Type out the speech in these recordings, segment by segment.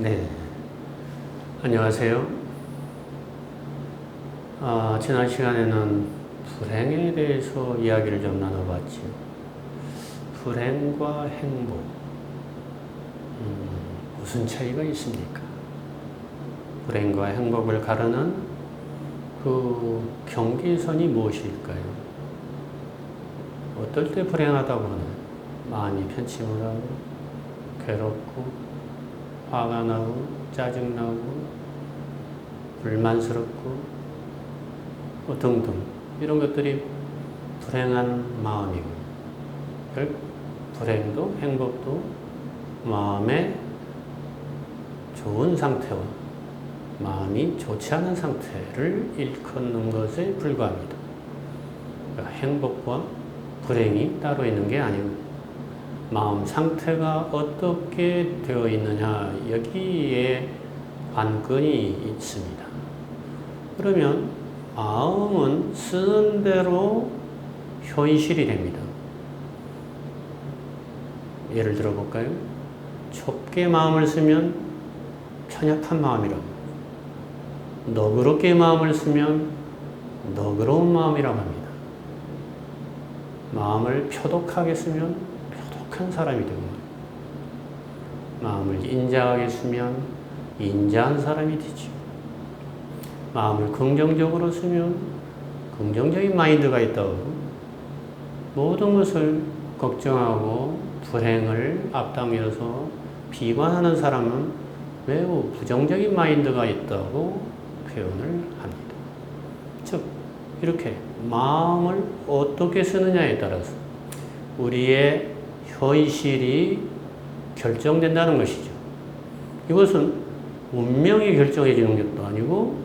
네. 안녕하세요. 아, 지난 시간에는 불행에 대해서 이야기를 좀 나눠봤죠. 불행과 행복. 음, 무슨 차이가 있습니까? 불행과 행복을 가르는 그 경계선이 무엇일까요? 어떨 때 불행하다고 하나요? 마음이 편침을 하고, 괴롭고, 화가 나고, 짜증나고, 불만스럽고, 뭐 등등. 이런 것들이 불행한 마음이고, 결 불행도 행복도 마음의 좋은 상태와 마음이 좋지 않은 상태를 일컫는 것에 불과합니다. 그러니까 행복과 불행이 따로 있는 게 아니고 마음 상태가 어떻게 되어 있느냐 여기에 관건이 있습니다. 그러면 마음은 쓰는 대로 현실이 됩니다. 예를 들어 볼까요? 좁게 마음을 쓰면 편협한 마음이라고. 너그럽게 마음을 쓰면 너그러운 마음이라고 합니다. 마음을 표독하게 쓰면 표독한 사람이 되고 마음을 인자하게 쓰면 인자한 사람이 되죠. 마음을 긍정적으로 쓰면 긍정적인 마인드가 있다고 모든 것을 걱정하고 불행을 앞당겨서 비관하는 사람은 매우 부정적인 마인드가 있다고 표현을 합니다. 즉, 이렇게 마음을 어떻게 쓰느냐에 따라서 우리의 현실이 결정된다는 것이죠. 이것은 운명이 결정해 주는 것도 아니고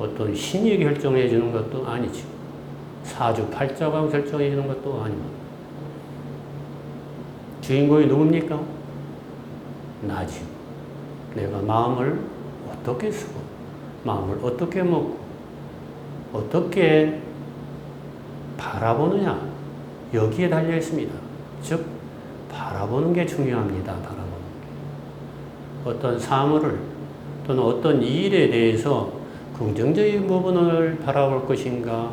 어떤 신이 결정해 주는 것도 아니죠. 사주 팔자가 결정해 주는 것도 아닙니다. 주인공이 누굽니까? 나지. 내가 마음을 어떻게 쓰고, 마음을 어떻게 먹고, 어떻게 바라보느냐. 여기에 달려 있습니다. 즉, 바라보는 게 중요합니다. 바라보는 게. 어떤 사물을 또는 어떤 일에 대해서 긍정적인 부분을 바라볼 것인가,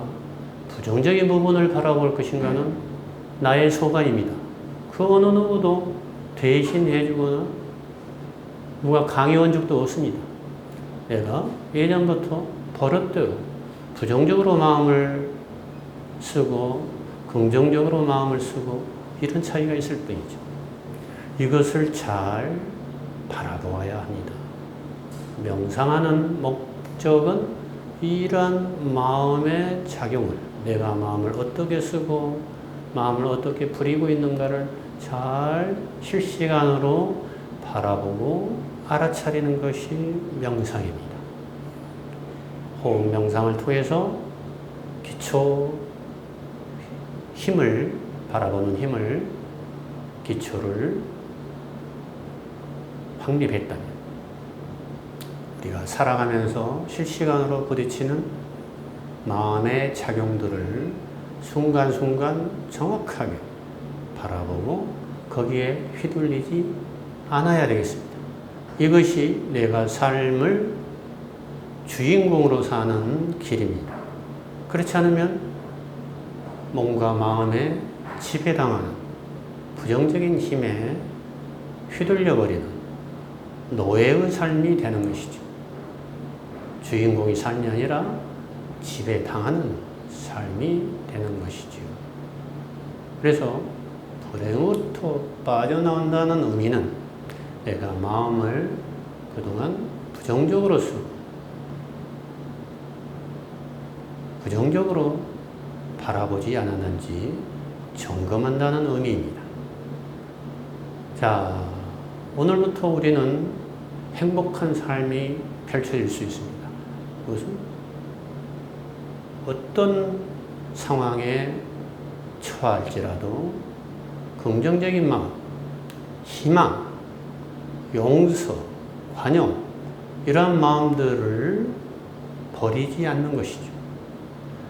부정적인 부분을 바라볼 것인가는 나의 소관입니다. 그 어느 누구도 대신해주거나 누가 강요한 적도 없습니다. 내가 예전부터 버릇대로 부정적으로 마음을 쓰고 긍정적으로 마음을 쓰고 이런 차이가 있을 뿐이죠. 이것을 잘 바라보아야 합니다. 명상하는 목적은 이러한 마음의 작용을 내가 마음을 어떻게 쓰고 마음을 어떻게 부리고 있는가를 잘 실시간으로 바라보고 알아차리는 것이 명상입니다. 호흡 명상을 통해서 기초 힘을 바라보는 힘을 기초를 확립했다면 우리가 살아가면서 실시간으로 부딪히는 마음의 작용들을 순간순간 정확하게 바라보고 거기에 휘둘리지 않아야 되겠습니다. 이것이 내가 삶을 주인공으로 사는 길입니다. 그렇지 않으면 몸과 마음에 지배당하는 부정적인 힘에 휘둘려버리는 노예의 삶이 되는 것이죠. 주인공이 삶이 아니라 지배당하는 삶이 되는 것이지요. 그래서 불행으로부터 빠져나온다는 의미는 내가 마음을 그동안 부정적으로 쓰고 부정적으로 바라보지 않았는지 점검한다는 의미입니다. 자, 오늘부터 우리는 행복한 삶이 펼쳐질 수 있습니다. 그것은 어떤 상황에 처할지라도 긍정적인 마음, 희망, 용서, 관용, 이러한 마음들을 버리지 않는 것이죠.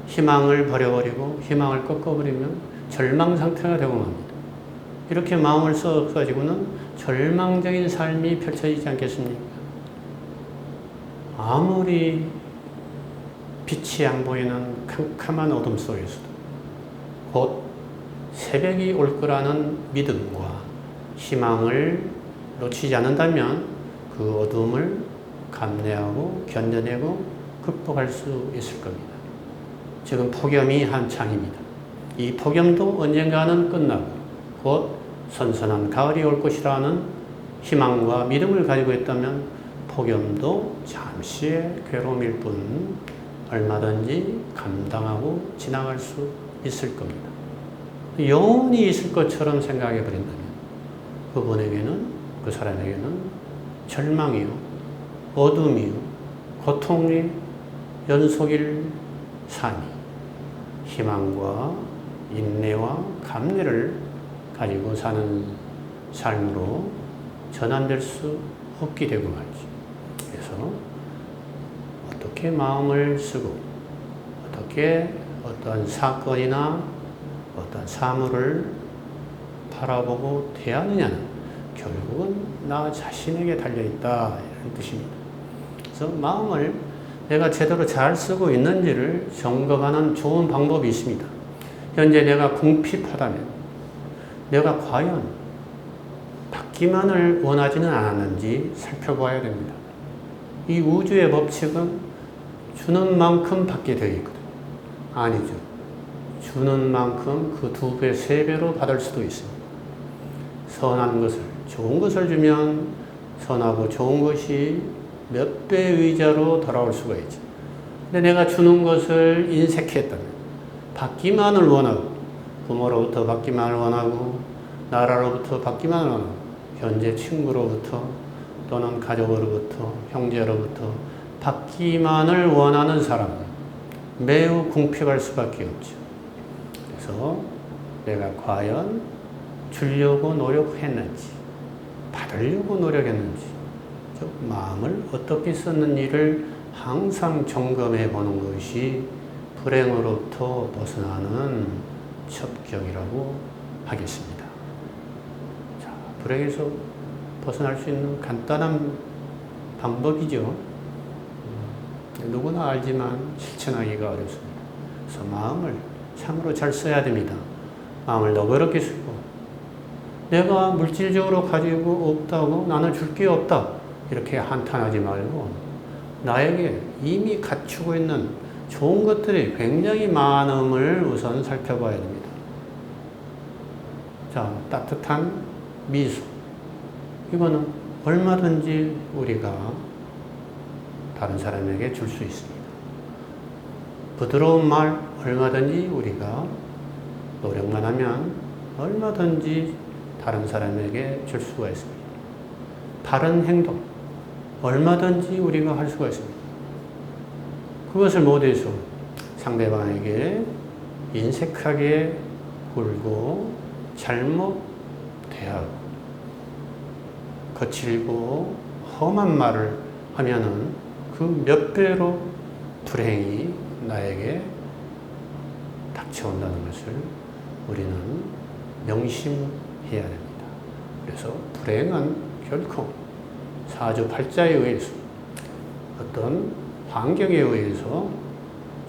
희망을 버려버리고 희망을 꺾어버리면 절망 상태가 되고 맙니다. 이렇게 마음을 써가지고는 절망적인 삶이 펼쳐지지 않겠습니까? 아무리 빛이 안 보이는 캄캄한 어둠 속에서도 곧 새벽이 올 거라는 믿음과 희망을 놓치지 않는다면 그 어둠을 감내하고 견뎌내고 극복할 수 있을 겁니다. 지금 폭염이 한창입니다. 이 폭염도 언젠가는 끝나고 곧 선선한 가을이 올 것이라는 희망과 믿음을 가지고 있다면 폭염도 잠시의 괴로움일 뿐 얼마든지 감당하고 지나갈 수 있을 겁니다. 영원히 있을 것처럼 생각해 버린다면 그분에게는 그 사람에게는 절망이요, 어둠이요, 고통의 연속일 삶이 희망과 인내와 감내를 가지고 사는 삶으로 전환될 수 없게 되고 말이죠. 그래서 어떻게 마음을 쓰고 어떻게 어떤 사건이나 어떤 사물을 바라보고 대하느냐는 결국은 나 자신에게 달려있다 이런 뜻입니다. 그래서 마음을 내가 제대로 잘 쓰고 있는지를 점검하는 좋은 방법이 있습니다. 현재 내가 궁핍하다면 내가 과연 받기만을 원하지는 않았는지 살펴봐야 됩니다. 이 우주의 법칙은 주는 만큼 받게 되어 있거든요. 아니죠. 주는 만큼 그 두 배, 세 배로 받을 수도 있습니다. 선한 것을, 좋은 것을 주면 선하고 좋은 것이 몇 배 의 자로 돌아올 수가 있죠. 근데 내가 주는 것을 인색했다면, 받기만을 원하고, 부모로부터 받기만을 원하고, 나라로부터 받기만을 원하고, 현재 친구로부터 또는 가족으로부터, 형제로부터 받기만을 원하는 사람은 매우 궁핍할 수밖에 없죠. 그래서 내가 과연 주려고 노력했는지, 받으려고 노력했는지, 즉 마음을 어떻게 썼는지를 항상 점검해 보는 것이 불행으로부터 벗어나는 첩경이라고 하겠습니다. 자, 불행에서 벗어날 수 있는 간단한 방법이죠. 음, 누구나 알지만 실천하기가 어렵습니다. 그래서 마음을 참으로 잘 써야 됩니다. 마음을 너그럽게 쓰고 내가 물질적으로 가지고 없다고 나는 줄 게 없다 이렇게 한탄하지 말고 나에게 이미 갖추고 있는 좋은 것들이 굉장히 많음을 우선 살펴봐야 됩니다. 자, 따뜻한 미소. 이거는 얼마든지 우리가 다른 사람에게 줄 수 있습니다. 부드러운 말 얼마든지 우리가 노력만 하면 얼마든지 다른 사람에게 줄 수가 있습니다. 바른 행동 얼마든지 우리가 할 수가 있습니다. 그것을 못해서 상대방에게 인색하게 굴고 잘못 대하고 거칠고 험한 말을 하면은 그 몇 배로 불행이 나에게 닥쳐온다는 것을 우리는 명심해야 됩니다. 그래서 불행은 결코 사주팔자에 의해서 어떤 환경에 의해서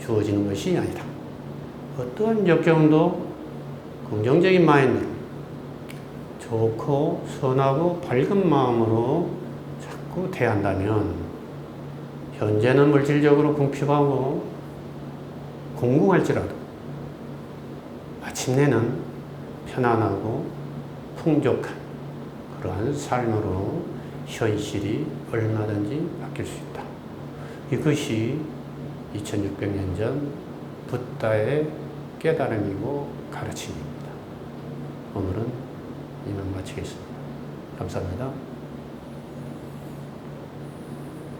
주어지는 것이 아니다. 어떠한 역경도 긍정적인 마인드로 좋고 선하고 밝은 마음으로 자꾸 대한다면 현재는 물질적으로 궁핍하고 공공할지라도 마침내는 편안하고 풍족한 그러한 삶으로 현실이 얼마든지 바뀔 수 있다. 이것이 2600년 전 붓다의 깨달음이고 가르침입니다. 오늘은 이만 마치겠습니다. 감사합니다.